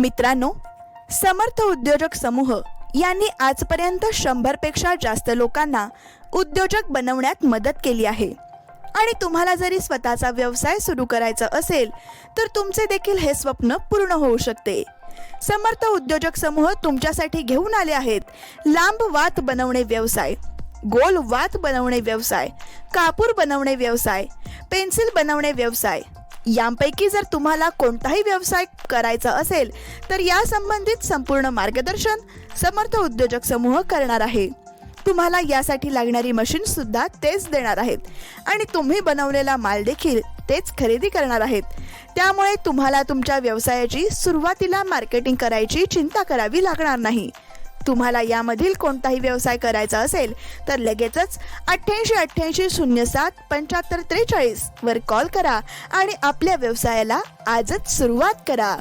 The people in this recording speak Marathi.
मित्रांनो समर्थ उद्योजक समूह यांनी आजपर्यंत शंभरपेक्षा जास्त लोकांना उद्योजक बनवण्यात मदत केली आहे. आणि तुम्हाला जरी स्वतःचा व्यवसाय सुरू करायचा असेल तर तुमचे देखील हे स्वप्न पूर्ण होऊ शकते. समर्थ उद्योजक समूह तुमच्यासाठी घेऊन आले आहेत. लांब वात बनवणे व्यवसाय गोल वात बनवणे व्यवसाय कापूर बनवणे व्यवसाय पेन्सिल बनवणे व्यवसाय यांपैकी जर तुम्हाला कोणताही व्यवसाय करायचा असेल तर या संबंधित संपूर्ण मार्गदर्शन समर्थ उद्योजक समूह करणार आहे. तुम्हाला यासाठी लागणारी मशीन सुद्धा तेच देणार आहेत. आणि तुम्ही बनवलेला माल देखील तेच खरेदी करणार आहेत. त्यामुळे तुम्हाला तुमच्या व्यवसायाची सुरुवातीला मार्केटिंग करायची चिंता करावी लागणार नाही. तुम्हाला यामधील कोणताही व्यवसाय करायचा असेल तर लगेचच अठ्ठ्याऐंशी अठ्ठ्याऐंशी शून्य सात पंच्याहत्तर त्रेचाळीस वर कॉल करा आणि आपल्या व्यवसायाला आजच सुरुवात करा.